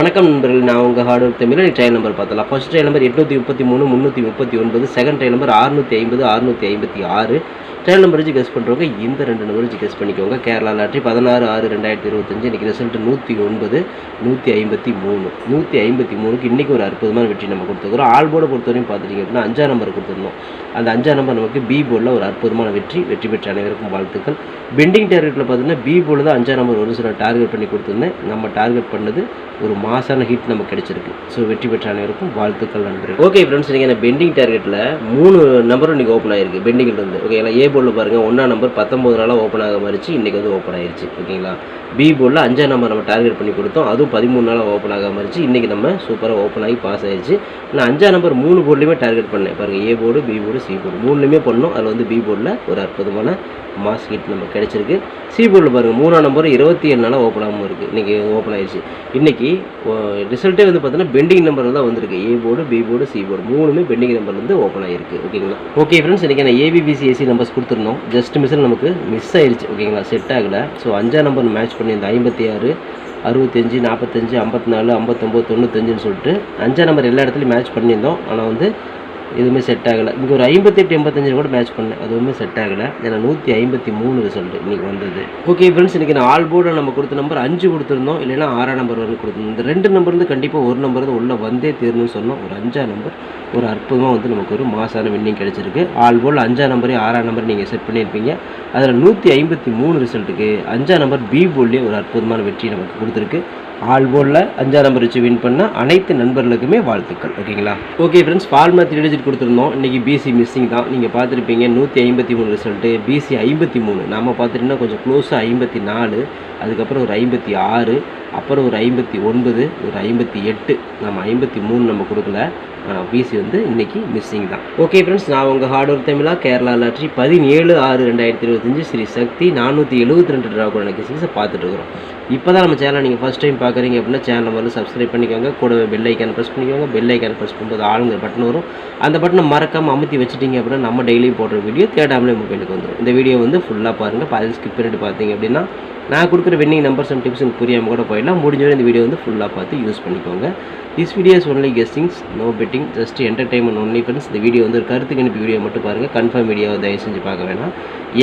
வணக்கம் நண்பர்கள். நான் உங்கள் hard work Tamil. Trial number பார்த்தலாம் ஃபஸ்ட் ட்ரையல் நம்பர் எட்நூற்றி முப்பத்தி மூணு முந்நூற்றி முப்பத்தி ஒன்பது. செகண்ட் ட்ரையல் நம்பர் அறுநூற்றி ஐம்பது அறுநூற்றி ஐம்பத்தி ஆறு. சேனல் நம்பர் வச்சு கெஸ் பண்ணுறவங்க இந்த ரெண்டு நம்பர் வச்சு கெஸ் பண்ணிக்கோங்க. கேரளா லாட்ரி பதினாறு ஆறு ரெண்டாயிரத்தி இருபத்தஞ்சு. இன்றைக்கி ரிசல்ட் நூற்றி ஒன்பது நூற்றி ஐம்பத்தி மூணு. நூற்றி ஐம்பத்தி மூணுக்கு இன்றைக்கி ஒரு அற்புதமான வெற்றி நம்ம கொடுத்துருக்குறோம். ஆல் போர்டை பொறுத்தவரையும் பார்த்துட்டிங்க அப்படின்னா அஞ்சாம் நம்பர் கொடுத்துருந்தோம். அந்த அஞ்சாம் நம்பர் நமக்கு பி போர்டில் ஒரு அற்புதமான வெற்றி வெற்றி பெற்ற அனைவருக்கும் வாழ்த்துக்கள். பெண்டிங் டார்கெட்டில் பார்த்தீங்கன்னா பி போர்டில் தான் அஞ்சாம் நம்பர் ஒரு சில டார்கெட் பண்ணி கொடுத்துருந்தேன். நம்ம டார்கெட் பண்ணது ஒரு மாசான ஹிட் நமக்கு கிடைச்சிருக்கு. ஸோ வெற்றி பெற்ற அனைவருக்கும் வாழ்த்துக்கள் நன்றி. ஓகே ஃப்ரெண்ட்ஸ் நீங்கள் பெண்டிங் டார்கெட்டில் மூணு நம்பரும் இன்றைக்கி ஓப்பன் ஆயிருக்கு. பெண்டிங்கில் இருந்து. ஓகே ஏ போர்டில் பாருங்கள் ஒன்றா நம்பர் பத்தொம்பது நாளாக ஓப்பன் ஆக மாதிரிச்சு இன்றைக்கி வந்து ஓப்பன் ஆயிருச்சு ஓகேங்களா? பி போர்டில் அஞ்சாம் நம்பர் நம்ம டார்கெட் பண்ணி கொடுத்தோம் அதுவும் பதிமூணு நாளாக ஓப்பன் ஆக மாதிரிச்சு இன்றைக்கி நம்ம சூப்பராக ஓப்பன் ஆகி பாஸ் ஆயிருச்சு. நான் அஞ்சாம் நம்பர் மூணு போர்ட்லையுமே டார்கெட் பண்ணேன் பாருங்கள் A board B board C board மூணுலையுமே பண்ணோம் அதில் வந்து பி போர்டில் ஒரு அற்புதமான மாஸ் ஹிட் நமக்கு கிடைச்சிருக்கு. சி போர்டில் பாருங்கள் மூணாம் நம்பர் இருபத்தி ஏழு நாளாக ஓப்பன் ஆகாமல் இருக்குது இன்றைக்கி ஓப்பன் ஆயிடுச்சு இன்றைக்கி ரிசல்ட்டே வந்து பார்த்தீங்கன்னா பெண்டிங் நம்பர் தான் வந்திருக்கு A board B board C board மூணுமே பெண்டிங் நம்பர்லேருந்து ஓப்பன் ஆகிருக்கு ஓகேங்களா? ஓகே ஃப்ரெண்ட்ஸ் இன்றைக்கி நான் ஏபிபிசிஎஸ்சி நம்பர் கொடுத்துருந்தோம். ஜஸ்ட் மிஸ்ஸில் நமக்கு மிஸ் ஆயிடுச்சு ஓகேங்களா செட் ஆகலை. ஸோ அஞ்சாம் நம்பர் மேட்ச் பண்ணியிருந்தோம் ஐம்பத்தி ஆறு அறுபத்தஞ்சு நாற்பத்தஞ்சு ஐம்பத்தி நாலு ஐம்பத்தொம்போது தொண்ணூத்தஞ்சுன்னு சொல்லிட்டு அஞ்சாம் நம்பர் எல்லா இடத்துலையும் மேட்ச் பண்ணியிருந்தோம். ஆனால் வந்து எதுவுமே செட் ஆகலை. இங்கே ஒரு ஐம்பத்தெட்டு எண்பத்தஞ்சு கூட மேட்ச் பண்ணேன் அதுவுமே செட் ஆகலை. ஏன்னா நூற்றி ஐம்பத்தி மூணு ரிசல்ட் இன்றைக்கி வந்தது. ஓகே ஃப்ரெண்ட்ஸ் இன்றைக்கி நான் ஆல் போர்டில் நம்ம கொடுத்த நம்பர் அஞ்சு கொடுத்துருந்தோம். இல்லைனா ஆறாம் நம்பர் வந்து கொடுத்துருந்தோம். இந்த ரெண்டு நம்பர் வந்து கண்டிப்பாக ஒரு நம்பர் தான் உள்ளே வந்தே தீரணும்னு சொன்னோம். ஒரு அஞ்சாம் நம்பர் ஒரு அற்புதமாக வந்து நமக்கு ஒரு மாசான வின்னிங் கிடச்சிருக்கு. ஆல் போர்டில் அஞ்சாம் நம்பரையும் ஆறாம் நம்பர் நீங்கள் செட் பண்ணியிருப்பீங்க. அதில் நூற்றி ஐம்பத்தி மூணு ரிசல்ட்டுக்கு அஞ்சாம் நம்பர் பி போல்லே ஒரு அற்புதமான வெற்றி நமக்கு கொடுத்துருக்கு. ஆல் போர்டில் அஞ்சாம் நம்பர் வச்சு வின் பண்ண அனைத்து நண்பர்களுக்குமே வாழ்த்துக்கள் ஓகேங்களா? Okay friends pharma three digit கொடுத்துருந்தோம். இன்றைக்கி பிசி மிஸ்ஸிங் தான். நீங்கள் பார்த்துருப்பீங்க நூற்றி ஐம்பத்தி மூணு ரிசல்ட்டு பிசி ஐம்பத்தி மூணு. நம்ம பார்த்துட்டிங்கன்னா கொஞ்சம் க்ளோஸாக ஐம்பத்தி நாலு அதுக்கப்புறம் ஒரு ஐம்பத்தி ஆறு அப்புறம் ஒரு ஐம்பத்தி ஒன்பது ஒரு ஐம்பத்தி எட்டு நம்ம ஐம்பத்தி மூணு நம்ம கொடுக்கல. பிசி வந்து இன்றைக்கி மிஸ்ஸிங் தான். ஓகே ஃப்ரெண்ட்ஸ் நான் உங்கள் ஹார்ட் ஒர்க் தமிழா கேரளா லாட்ரி பதினேழு ஆறு ரெண்டாயிரத்தி இருபத்தஞ்சு ஸ்ரீ சக்தி நானூற்றி எழுபத்தி ரெண்டு ட்ரா கூட கேசிங்ஸை பார்த்துட்டு இருக்கிறோம். இப்போ தான் நம்ம சேனலை நீங்கள் ஃபஸ்ட் டைம் பார்க்குறீங்க அப்படின்னா சேனலை வந்து சப்ஸ்கிரைப் பண்ணிக்கோங்க. கூடவே பெல் ஐக்கான ப்ரெஸ் பண்ணிக்கோங்க. பெல் ஐக்கான ப்ரெஸ் பண்ணும்போது ஆளுங்கிற பட்டன் வரும். அந்த பட்டனை மறக்காமல் அமுத்தி வச்சுட்டீங்க அப்படின்னா நம்ம டெய்லியும் போடுற வீடியோ தேடாமலே மொபைலுக்கு வந்துடும் இந்த வீடியோ வந்து ஃபுல்லாக பாருங்கள் பதில் ஸ்கிப் பண்ணிட்டு பார்த்தீங்க அப்படின்னா நான் கொடுக்குற வின்னிங் நம்பர்ஸ் அண்ட் டிப்ஸ் புரியாமல் கூட போயிடலாம். முடிஞ்சவரை இந்த வீடியோ வந்து ஃபுல்லாக பார்த்து யூஸ் பண்ணிக்கோங்க. This videos only guessings no betting just entertainment only friends இந்த வீடியோ வந்து ஒரு கருத்து கணிப்பு வீடியோ மட்டும் பாருங்கள் கன்ஃபார்ம் வீடியோவை தயவு செஞ்சு பார்க்க வேணாம்.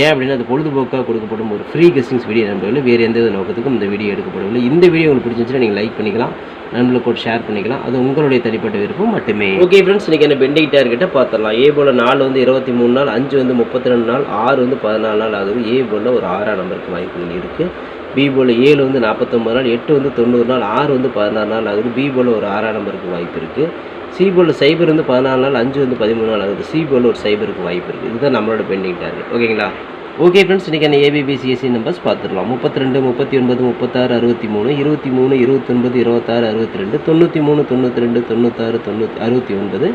ஏன் அப்படின்னா அது பொழுதுபோக்காக கொடுக்கப்படும் ஒரு ஃப்ரீ கெஸ்டிங்ஸ் வீடியோ நம்பவில்லை வேறு எந்த நோக்கத்துக்கும் இந்த வீடியோ எடுக்கப்படவில்லை. இந்த வீடியோ உங்களுக்கு பிடிச்சிருந்துச்சுன்னா நீங்கள் லைக் பண்ணிக்கலாம். நண்பர்களுக்கு கூட ஷேர் பண்ணிக்கலாம். அது உங்களுடைய தனிப்பட்ட விருப்பம் மட்டுமே. ஓகே ஃப்ரெண்ட்ஸ் இன்றைக்கி என்ன பெண்டிங் டார்கெட்டை பார்த்துடலாம் ஏ போல் நாலு வந்து இருபத்தி மூணு நாள் அஞ்சு வந்து முப்பத்தி ரெண்டு நாள் ஆறு வந்து பதினாலு நாள். ஆகுது ஏ போல் ஒரு ஆறாம் நம்பருக்கு வாய்ப்புகள் இருக்குது பி போல் ஏழு வந்து நாற்பத்தொம்பது நாள் எட்டு வந்து தொண்ணூறு நாள் ஆறு வந்து பதினாறு நாள் ஆகுது. பி போல் ஒரு ஆறாம் நம்பருக்கு வாய்ப்பு இருக்குது சி போல் சைபர் வந்து பதினாலு நாள் அஞ்சு வந்து பதிமூணு நாள் ஆகுது. சி போல் ஒரு சைபருக்கு வாய்ப்பு இருக்குது இதுதான் நம்மளோட பெண்டிங் டார்கெட். ஓகேங்களா? ஓகே ஃப்ரெண்ட்ஸ் இன்றைக்கி என்ன ஏபிபிசிஎஸ்சி நம்பர்ஸ் பார்த்துடலாம் முப்பத்தி ரெண்டு முப்பத்தி ஒன்பது முப்பத்தாறு அறுபத்தி மூணு இருபத்தி மூணு இருபத்தொன்பது இருபத்தாறு அறுபத்தி ரெண்டு தொண்ணூற்றி மூணு தொண்ணூற்றி ரெண்டு தொண்ணூத்தாறு தொண்ணூற்றி அறுபத்தி ஒன்பது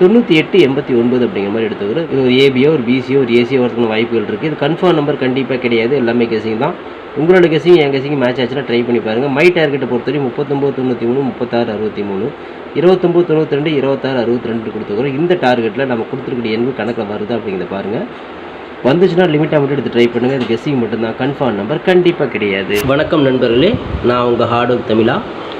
தொண்ணூற்றி எட்டு எண்பத்தி ஒன்பது அப்படிங்கிற மாதிரி எடுத்துக்கிறோம் இது ஒரு ஏபியோ ஒரு பிசியோ ஒரு ஏசியோ வரதுக்கு வாய்ப்புகள் இருக்குது இது கன்ஃபார்ம் நம்பர் கண்டிப்பாக கிடையாது. எல்லாமே கேசிங் தான். உங்களோட கெஸிங் என் கெஸிங் மேட்ச் ஆச்சுன்னா ட்ரை பண்ணி பாருங்கள் மை டார்கெட்டை பொறுத்தவரைக்கும் முப்பத்தொம்போது தொண்ணூற்றி மூணு முப்பத்தாறு அறுபத்தி மூணு இருபத்தொம்போது தொண்ணூற்றி ரெண்டு இருபத்தாறு அறுபத்தி ரெண்டு கொடுத்துக்கிறோம் இந்த டார்கெட்டில் நம்ம கொடுத்துருக்கிற எண்பு கணக்கில் வருது அப்படிங்கிறத பாருங்கள் வந்துச்சுன்னா லிமிட்டாக மட்டும் எடுத்து ட்ரை பண்ணுங்கள் இது கெஸ்ஸிங் மட்டும்தான். கன்ஃபார்ம் நம்பர் கண்டிப்பாக கிடையாது. வணக்கம் நண்பர்களே. நான் உங்கள் ஹார்ட் ஒர்க் தமிழா.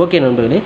ஓகே நண்பர்களே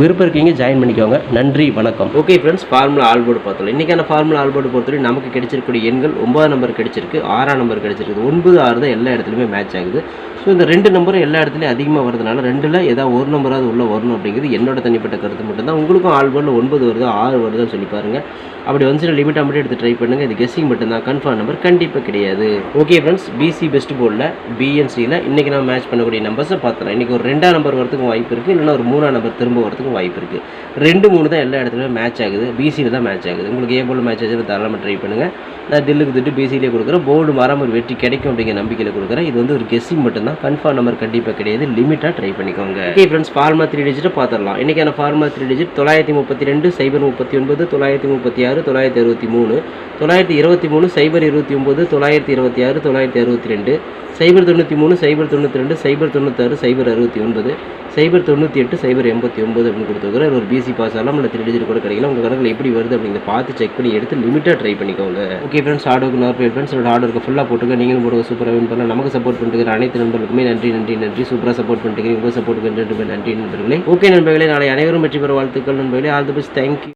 விருப்பம் இருக்கீங்க ஜாயின் பண்ணிக்கோங்க. நன்றி வணக்கம். ஓகே ஃப்ரெண்ட்ஸ் ஃபார்முலா ஆல்போர்டு பார்த்தோம் இன்றைக்கான ஃபார்முலா ஆல்போர்டு பொறுத்தவரை நமக்கு கிடைச்சிருக்கக்கூடிய எண்கள் ஒன்பதாம் நம்பர் கிடைச்சிருக்கு ஆறாம் நம்பர் கிடைச்சிருக்கு. ஒன்பது ஆறு தான் எல்லா இடத்துலையுமே மேட்ச் ஆகுது. ஸோ இந்த ரெண்டு நம்பரும் எல்லா இடத்துலையும் அதிகமாக வரதுனால ரெண்டில் ஏதாவது ஒரு நம்பராவது உள்ளே வரணும் அப்படிங்கிறது என்னோட தனிப்பட்ட கருத்து மட்டும்தான். உங்களுக்கும் ஆல்போர்டில் ஒன்பது வருதோ ஆறு வருதோன்னு சொல்லி பாருங்கள் அப்படி வந்துச்சுன்னா லிமிட்டாக மட்டும் எடுத்து ட்ரை பண்ணுங்கள் இது கெஸ்ஸிங் மட்டும்தான். கன்ஃபார்ம் நம்பர் கண்டிப்பாக கிடையாது. ஓகே ஃப்ரெண்ட்ஸ் பிசி பெஸ்ட் போர்டில் பிஎன்சியில் இன்றைக்கி நான் மேட்ச் பண்ணக்கூடிய நம்பர்ஸை பார்த்துலாம் இன்றைக்கி ஒரு ரெண்டாம் நம்பர் வரத்துக்கும் வாய்ப்பு இருக்குது இல்லைன்னா ஒரு மூணாம் நம்பர் திரும்ப வரத்துக்கும் வாய்ப்பு இருக்குது ரெண்டு மூணு தான் எல்லா இடத்துலையும் மேட்ச் ஆகுது. பிசியில் தான் மேட்ச் ஆகுது. உங்களுக்கு ஏ போல் மேட்ச் ஆகுது தாராளமாக ட்ரை பண்ணுங்கள் நான் தில்லுக்கு திட்டு பிசியிலே கொடுக்குறேன். போர்டு மாறாமல் ஒரு வெற்றி கிடைக்கும் அப்படிங்கிற நம்பிக்கையில் கொடுக்குறேன். இது வந்து ஒரு கெஸ்ஸிங் மட்டும்தான். கன்ஃபார்ம் நம்பர் கண்டிப்பாக கிடையாது. லிமிட்டாக ட்ரை பண்ணிக்கோங்க. ஓகே ஃப்ரெண்ட்ஸ் ஃபார்மா த்ரீ டிஜிட்டை பார்த்துடலாம் இன்றைக்கான ஃபார்மா த்ரீ டிஜிட் தொள்ளாயிரத்தி முப்பத்தி ரெண்டு சைபர் முப்பத்தி ஒன்பது தொள்ளாயிரத்தி முப்பத்தி ஆறு தொள்ளாயிரத்தி அறுபத்தி மூணு தொள்ளாயிரத்தி இருபத்தி மூணு சைபர் இருபத்தி ஒம்பது தொள்ளாயிரத்தி இருபத்தி ஆறு தொள்ளாயிரத்தி அறுபத்தி ரெண்டு. சைபர் தொண்ணூற்றி மூணு சைபர் தொண்ணூற்றி ரெண்டு சைபர் தொண்ணூத்தாறு சைபர் அறுபத்தி ஒன்பது சைபர் தொண்ணூற்றி எட்டு சைபர் எண்பத்தி ஒம்பது அப்படின்னு கொடுத்துருக்குறாரு. ஒரு பிசி பாஸ் ஆகலாம் இல்லை த்ரீ டிஜிட் கூட கிடைக்கலாம் உங்கள் கணக்கில் எப்படி வருது அப்படிங்கிறத பார்த்து செக் பண்ணி எடுத்து லிமிட்டாக ட்ரை பண்ணிக்கோங்க. ஓகே ஃப்ரெண்ட்ஸ் ஆர்டருக்கு ஒர்க் நார் ஃப்ரெண்ட்ஸ் என்னோட ஃபுல்லாக போட்டுக்க. நீங்களும் போடுங்க. சூப்பராக வின் பண்ணலாம். நமக்கு சப்போர்ட் பண்ணுற அனைத்து நண்பர்களுக்குமே நன்றி நன்றி நன்றி. சூப்பராக சப்போர்ட் பண்ணிட்டு உங்கள் சப்போர்ட்டுக்கு நன்றி நன்றி நண்பர்களே. ஓகே நண்பர்களே நாளை அனைவரும் வெற்றி பெற வாழ்த்துக்கள் நண்பர்களே. All the best thank you